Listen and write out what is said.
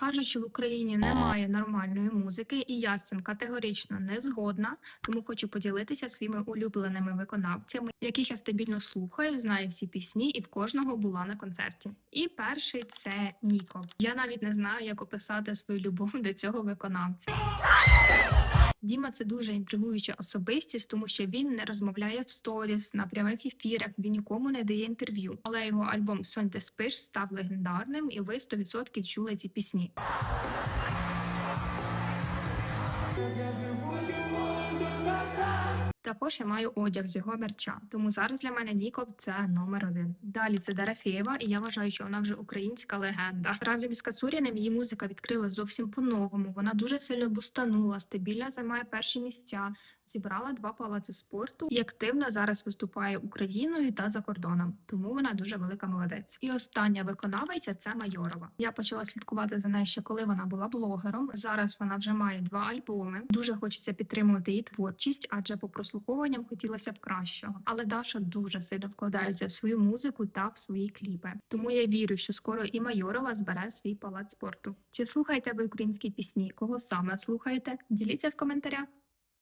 Кажуть, що в Україні немає нормальної музики, і я з цим категорично не згодна, тому хочу поділитися своїми улюбленими виконавцями, яких я стабільно слухаю, знаю всі пісні, і в кожного була на концерті. І перший це Ніко. Я навіть не знаю, як описати свою любов до цього виконавця. Діма це дуже інтригуюча особистість, тому що він не розмовляє в сторіс на прямих ефірах, він нікому не дає інтерв'ю. Але його альбом Сонь ти спиш став легендарним, і ви 100% чули ці пісні. Також я маю одяг з його мерча, тому зараз для мене Ніков це номер один. Далі це Дарафєєва, і я вважаю, що вона вже українська легенда. Разом із Кацуріним її музика відкрила зовсім по-новому. Вона дуже сильно бустанула, стабільно займає перші місця, зібрала два палаци спорту і активно зараз виступає Україною та за кордоном. Тому вона дуже велика молодець. І остання виконавиця це Майорова. Я почала слідкувати за нею ще коли вона була блогером. Зараз вона вже має два альбоми. Дуже хочеться підтримувати її творчість, адже по прослуховуванням хотілося б кращого. Але Даша дуже сильно вкладається в свою музику та в свої кліпи. Тому я вірю, що скоро і Майорова збере свій палац спорту. Чи слухаєте ви українські пісні? Кого саме слухаєте? Діліться в коментарях.